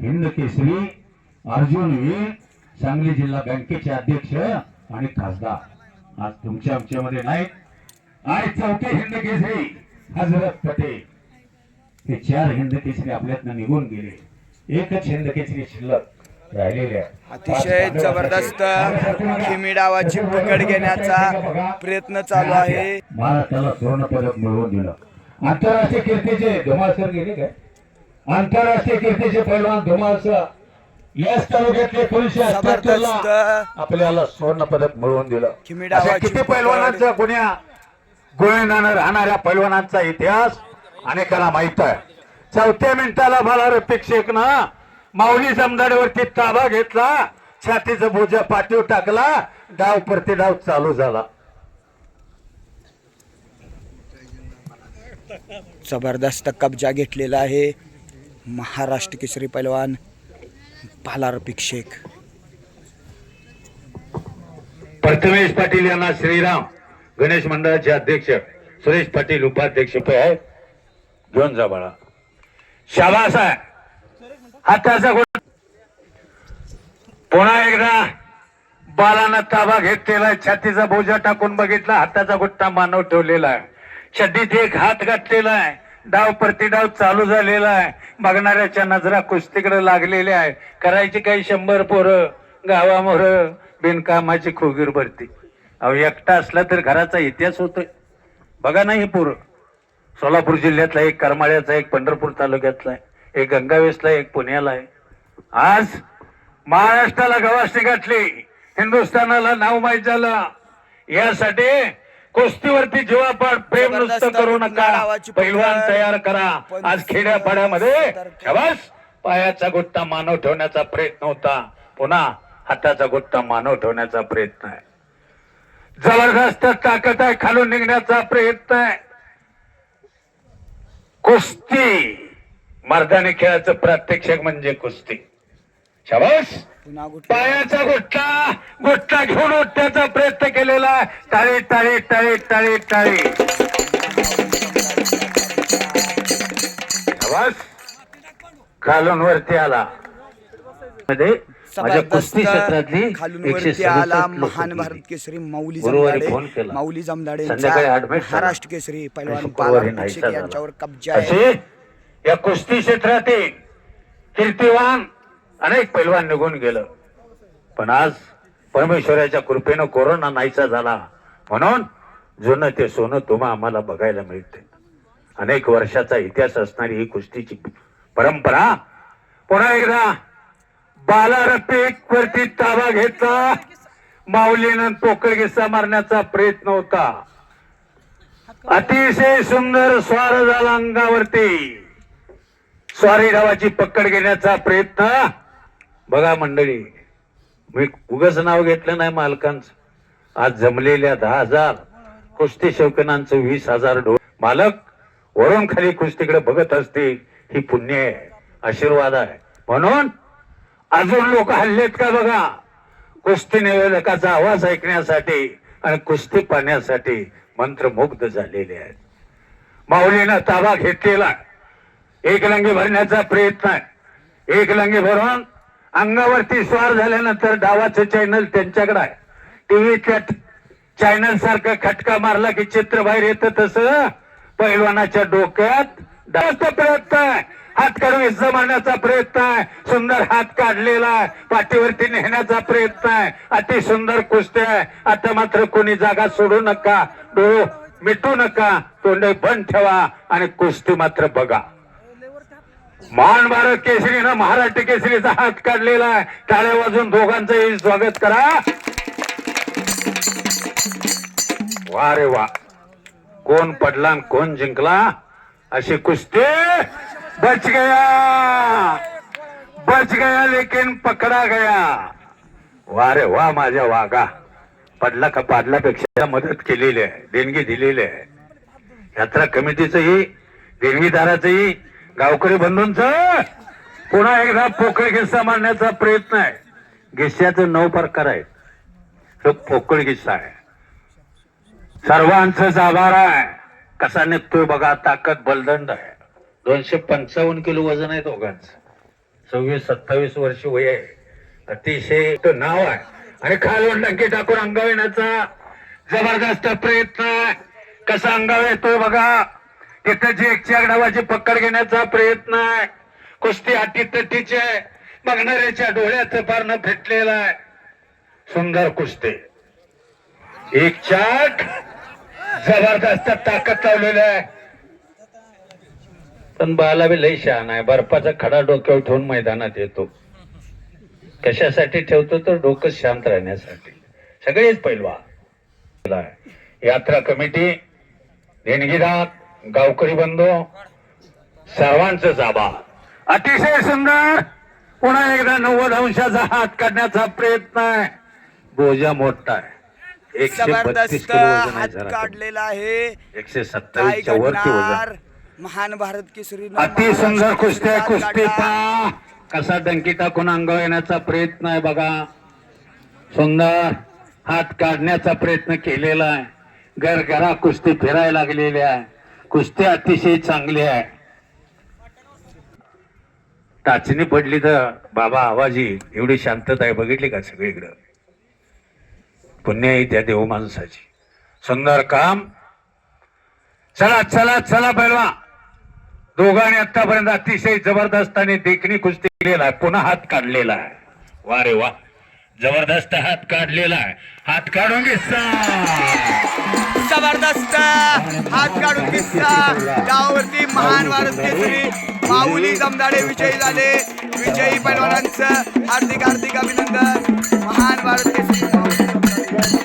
हिंद केसरी अर्जुन वीर सांगली जिल्हा बँकेचे अध्यक्ष आणि खासदार. आज तुमच्या आमच्यामध्ये नाहीत. आज चौथे हिंद केसरी हजरत पटेल हे चार हिंद केसरी आपल्यातनं निघून गेले. एकच हिंद केसरी शिल्लक. अतिशय जबरदस्त पांडवांचे- खिमी डावाची पकड घेण्याचा प्रयत्न चालू आहे. महाराष्ट्राला सुवर्ण पदक मिळवून दिलं. आंतरराष्ट्रीय कीर्तीचे धुमाळ सर गेले काय? आंतरराष्ट्रीय कीर्तीचे पैलवान धुमाळ याच तालुक्यातले एकोणीशे अठ्याहत्तरला जबरदस्त. आपल्याला सुवर्ण पदक मिळवून दिलं. अशा किती. पैलवानांचा गुन्ह्या गोविंदानं राहणाऱ्या पैलवानांचा इतिहास अनेकांना माहीत आहे. चौथ्या मिनिटाला मला रफिक शेखनं माऊली जमदाड्यावरती ताबा घेतला. छातीचं बोजा पाठीवर टाकला. डाव परती डाव चालू झाला. जबरदस्त कब्जा घेतलेला आहे. महाराष्ट्र केसरी पैलवान भालार शेख प्रथमेश पाटील यांना श्रीराम गणेश मंडळाचे अध्यक्ष सुरेश पाटील उपाध्यक्ष पे आहेत घेऊन जा बाळा. शाबास आहे हाताचा पुन्हा एकदा बालानं ताबा घेतलेला आहे. छातीचा बोजा टाकून बघितला. हाताचा गुट्टा मानव ठेवलेला आहे. छड्डीत एक हात घातलेला आहे. डाव प्रतिडाव चालू झालेला आहे. बघणाऱ्याच्या नजरा कुस्तीकडे लागलेल्या आहे करायची काही शंभर पोरं गावामोर बिनकामाची खोगीर भरती. अहो एकटा असला तर घराचा इतिहास होतोय. बघा ना ही पोरं. सोलापूर जिल्ह्यातला एक करमाळ्याचा एक पंढरपूर तालुक्यातला आहे एक गंगावेसला एक पुण्याला आहे आज महाराष्ट्राला गवासणी गाठली. हिंदुस्थानाला नाव माहीत झालं. यासाठी कुस्तीवरती जीवापाड प्रेम नुसतं करू नका. पैलवान तयार करा. आज खेड्यापाड्यामध्ये शाबास. पायाचा गुट्टा मानव ठेवण्याचा प्रयत्न होता. पुन्हा हाताचा गुट्टा मानव ठेवण्याचा प्रयत्न आहे. जबरदस्त ताकद आहे. खालून निघण्याचा प्रयत्न आहे. कुस्ती. मर्दानी खेळाचं प्रात्यक्षिक म्हणजे कुस्ती. शाबास. पायाचा गोष्टा गोष्टा घेऊन उठण्याचा प्रयत्न केलेला आहे. टाळी टाळी टाळी टाळी टाळी. आवाज खालून वरती आला. मध्ये माझ्या कुस्ती क्षेत्रातली खालून आला महान. भारत केसरी माऊली जमदाडे. माऊली. महाराष्ट्र केसरी पैलवान. यांच्यावर कब्जा आहे. या कुस्ती क्षेत्रातील कीर्तिवान अनेक पैलवान निघून गेलं. पण आज परमेश्वराच्या कृपेनं कोरोना नाहीसा झाला. म्हणून जुनं ते सोनं तुम्हा आम्हाला बघायला मिळते. अनेक वर्षाचा इतिहास असणारी ही कुस्तीची परंपरा पुन्हा एकदा बाला वरती ताबा घेतला. माऊलीनं पोकळ गिस्सा मारण्याचा प्रयत्न होता. अतिशय सुंदर स्वार झाला अंगावरती. स्वारी डावाची पकड घेण्याचा प्रयत्न बघा मंडळी मी उगस नाव घेतलं नाही मालकांचं. आज जमलेल्या दहा हजार कुस्ती शौकनांचं वीस हजार डो मालक वरून खाली कुस्तीकडे बघत असतील ही पुण्य आहे आशीर्वाद आहे. म्हणून अजून लोक हल्लेत का बघा? कुस्ती निवेदकाचा आवाज ऐकण्यासाठी आणि कुस्ती पाहण्यासाठी मंत्रमुग्ध झालेले आहेत. माऊलीनं ताबा घेतलेला एक लंगी भरण्याचा प्रयत्न आहे. एक लंगी भरून अंगावरती स्वार झाल्यानंतर डावाचं चॅनल त्यांच्याकडे आहे. टीव्हीच्या चॅनल सारखं खटका मारला की चित्र बाहेर येतं तसं. पैलवानाच्या डोक्यात जास्त प्रयत्न आहे. हात काढून प्रयत्न आहे. सुंदर हात काढलेला आहे. पाठीवरती नेण्याचा प्रयत्न आहे. अति सुंदर कुस्ती आहे. आता मात्र कोणी जागा सोडू नका. डोळ मिटू नका. तोंड बंद ठेवा आणि कुस्ती मात्र बघा. महान भारत केसरीनं महाराष्ट्र केसरीचा हात काढलेला आहे. टाळ्या वाजून दोघांचंही स्वागत करा. वा रे वा. कोण पडला कोण जिंकला? अशी कुस्ती. बच गया. बच गया लेकिन पकडा गया. वा रे वा माझ्या वागा पडला का पाडल्यापेक्षा मदत केलेली आहे. देणगी दिलेली आहे. यात्रा कमिटीचंही देणगीदाराचंही गावकरी बंधूंच पुन्हा एकदा पोकळ गिस्सा मांडण्याचा प्रयत्न आहे. गिस्स्याचे नऊ प्रकार आहेत. तो पोकळ गिस्सा आहे. सर्वांचाच आभार आहे. कसा निघतोय बघा ताकद बलदंड आहे. दोनशे पंचावन्न किलो वजन आहे दोघांचं. सव्वीस सत्तावीस वर्ष वय आहे. अतिशय तो नाव आहे. आणि खालवर डंके टाकून अंगावर येण्याचा जबरदस्त प्रयत्न आहे. कसा अंगावर येतोय बघा. तिथं जी एकशे एक डावाची पकड घेण्याचा प्रयत्न आहे. कुस्ती हाती तटीची आहे. बघणाऱ्याच्या डोळ्याचं पारणं फेटलेलं आहे. सुंदर कुस्ती. एक चाक जबरदस्त ताकद लावलेलं आहे. पण बाला बी लय शहाण आहे. बर्फाचा खडा डोक्यावर ठेवून मैदानात येतो. कशासाठी ठेवतो तर डोकं शांत राहण्यासाठी. सगळेच पैलवा यात्रा कमिटी देणगीदार गावकरी बंधू सर्वांचं जाबा. अतिशय सुंदर पुन्हा एकदा नव्वद अंशाचा हात काढण्याचा प्रयत्न आहे. बोजा मोठा आहे. एकशे बत्तीस जबरदस्त हात. काढलेला आहे. एकशे सत्तावीसच्या वरती वजन. महान भारत केसरी अति सुंदर कुस्ती आहे, कुस्ती पा कसा डंकी टाकून अंगावर येण्याचा प्रयत्न आहे बघा. सुंदर हात काढण्याचा प्रयत्न केलेला आहे. घरघरा कुस्ती फिरायला लागलेली आहे. कुस्ती अतिशय चांगली आहे. टाचणी पडली तर बाबा आवाजी एवढी शांतता आहे बघितली का सगळीकडं पुण्य आहे त्या देव माणसाची. सुंदर काम. चला चला चला बैलवा दोघांनी आतापर्यंत अतिशय जबरदस्त आणि देखणी कुस्ती केलेला आहे. पुन्हा हात काढलेला आहे. वा रे वा. जबरदस्त हात काढलेला आहे. हात काढून घेसा जबरदस्त हात काढून किस्सा गावावरती महान भारत केसरी. माऊली जमदाडे विजयी झाले. विजयी पैलवानांचं हार्दिक हार्दिक अभिनंदन. महान भारत केसरी.